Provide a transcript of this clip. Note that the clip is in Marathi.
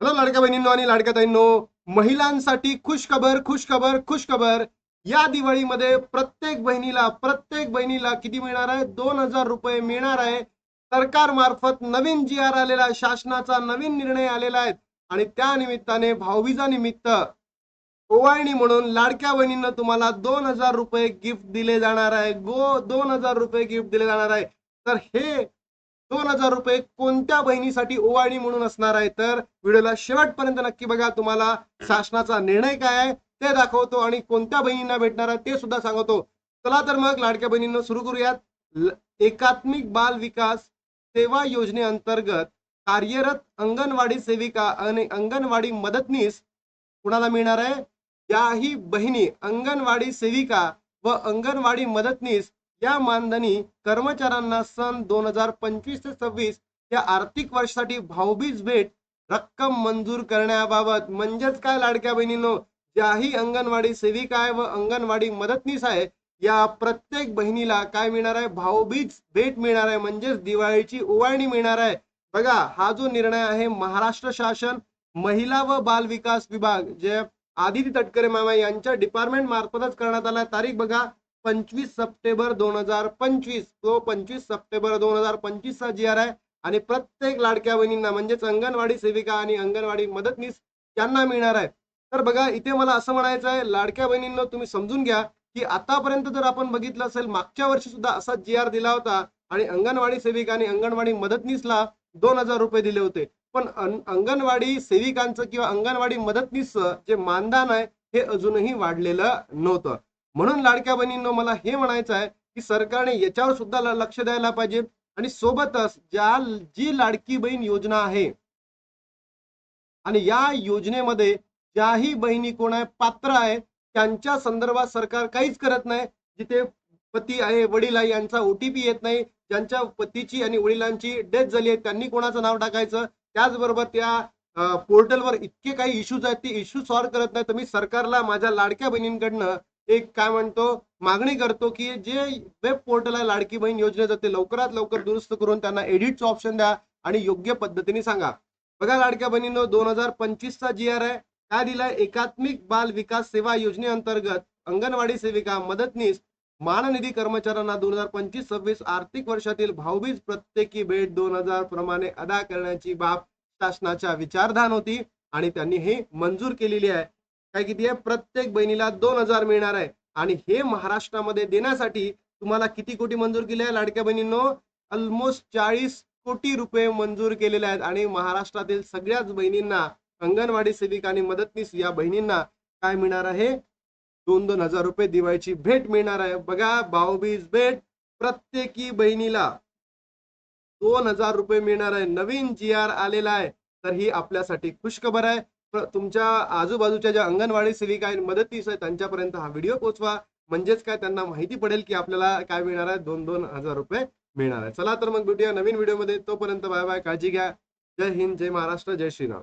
हॅलो लाडक्या बहिणींनो आणि लाडक्या ताईंनो महिलांसाठी खुश खबर खुश खबर खुश खबर या दिवाळीमध्ये प्रत्येक बहिणीला प्रत्येक बहिणीला किती मिळणार आहे? दोन हजार रुपये मिळणार आहे. सरकार मार्फत नवीन जी आर आलेला आहे शासनाचा नवीन निर्णय आलेला आहे आणि त्या निमित्ताने भाऊबीजा निमित्त ओवाळणी म्हणून लाडक्या बहिणींना तुम्हाला दोन हजार रुपये गिफ्ट दिले जाणार आहे. गो दोन हजार रुपये गिफ्ट दिले जाणार आहे. तर हे दोन हजार रुपये कोणत्या बहिणीसाठी ओवाळणी म्हणून असणार आहे? तर व्हिडिओला शेवटपर्यंत नक्की बघा. तुम्हाला शासनाचा निर्णय काय आहे ते दाखवतो आणि कोणत्या बहिणींना भेटणार आहे ते सुद्धा सांगतो. चला तर मग लाडक्या बहिणींना सुरू करूयात. एकात्मिक बाल विकास सेवा योजनेअंतर्गत कार्यरत अंगणवाडी सेविका आणि अंगणवाडी मदतनीस कुणाला मिळणार आहे? याही बहिणी अंगणवाडी सेविका व अंगणवाडी मदतनीस या मानधनी कर्मचाऱ्यांना सन दोन हजार पंचवीस ते सव्वीस या आर्थिक वर्षासाठी भाऊबीज भेट रक्कम मंजूर करण्याबाबत म्हणजेच काय लाडक्या बहिणींनो? ज्याही अंगणवाडी सेविका आहे व अंगणवाडी मदतनीस आहे. या प्रत्येक बहिणीला काय मिळणार आहे? भाऊबीज भेट मिळणार आहे. म्हणजेच दिवाळीची ओवाळणी मिळणार आहे. बघा हा जो निर्णय आहे महाराष्ट्र शासन महिला व बाल विकास विभाग जे आदिती तटकरे मामा यांच्या डिपार्टमेंट मार्फतच करण्यात आला तारीख बघा. पंचवीस सप्टेंबर दोन हजार पंचवीस तो पंचवीस सप्टेंबर दोन हजार पंचवीस चा जी आर आहे. आणि प्रत्येक लाडक्या बहिणींना म्हणजेच अंगणवाडी सेविका आणि अंगणवाडी मदतनीस यांना मिळणार आहे. तर बघा इथे मला असं म्हणायचं आहे लाडक्या बहिणींना तुम्ही समजून घ्या की आतापर्यंत जर आपण बघितलं असेल मागच्या वर्षी सुद्धा असा जी आर दिला होता. आणि अंगणवाडी सेविका आणि अंगणवाडी मदतनीसला दोन हजार रुपये दिले होते. पण अंगणवाडी सेविकांचं किंवा अंगणवाडी मदतनीसचं जे मानधन आहे हे अजूनही वाढलेलं नव्हतं. म्हणून लाडक्या बहिणींनो मला हे म्हणायचं आहे की सरकारने याच्यावर सुद्धा लक्ष द्यायला पाहिजे आणि सोबतच ज्या जी लाडकी बहीण योजना आहे आणि या योजनेमध्ये ज्याही बहिणी कोण आहे पात्र आहे त्यांच्या संदर्भात सरकार काहीच करत नाही. जिथे पती आहे वडील आहे यांचा ओटीपी येत नाही ज्यांच्या पतीची आणि वडिलांची डेथ झाली आहे त्यांनी कोणाचं नाव टाकायचं? त्याचबरोबर त्या पोर्टलवर इतके काही इश्यूज आहेत ते इश्यू सॉल्व्ह करत नाही. तर मी सरकारला माझ्या लाडक्या बहिणींकडनं एक काय म्हणतो मागणी करतो की जे वेब पोर्टल आहे लाडकी बहीण योजनेचं ते लवकरात लवकर दुरुस्त करून त्यांना एडिटचं ऑप्शन द्या आणि योग्य पद्धतीने सांगा. बघा लाडक्या बहिणींनो दोन हजार पंचवीसचा जी आर आहे. काय दिलाय? एकात्मिक बाल विकास सेवा योजनेअंतर्गत अंगणवाडी सेविका मदतनीस माननिधी कर्मचाऱ्यांना दोन हजार पंचवीस सव्वीस आर्थिक वर्षातील भाऊबीज प्रत्येकी भेट दोन हजार प्रमाणे अदा करण्याची बाब शासनाच्या विचारधान होती आणि त्यांनी हे मंजूर केलेली आहे. काय किती आहे? प्रत्येक बहिणीला दोन हजार मिळणार आहे. आणि हे महाराष्ट्रामध्ये देण्यासाठी तुम्हाला किती कोटी मंजूर केले आहे लाडक्या बहिणींनो ऑलमोस्ट चाळीस कोटी रुपये मंजूर केलेले आहेत. आणि महाराष्ट्रातील सगळ्याच बहिणींना अंगणवाडी सेविका आणि मदतनीस या बहिणींना काय मिळणार आहे? दोन दोन हजार रुपये दिवाळीची भेट मिळणार आहे. बघा भाऊबीज भेट प्रत्येकी बहिणीला दोन हजार रुपये मिळणार आहे. नवीन जी आर आलेला आहे. तर ही आपल्यासाठी खुशखबर आहे. तुमच्या आजूबाजूच्या ज्या अंगणवाडी सेविका आहेत मदतीस आहे त्यांच्यापर्यंत हा व्हिडिओ पोहोचवा. म्हणजेच काय त्यांना माहिती पडेल की आपल्याला काय मिळणार आहे दोन दोन हजार रुपये मिळणार आहे. चला तर मग भेटूया नवीन व्हिडिओमध्ये. तोपर्यंत बाय बाय काळजी घ्या. जय हिंद जय महाराष्ट्र जय श्रीराम.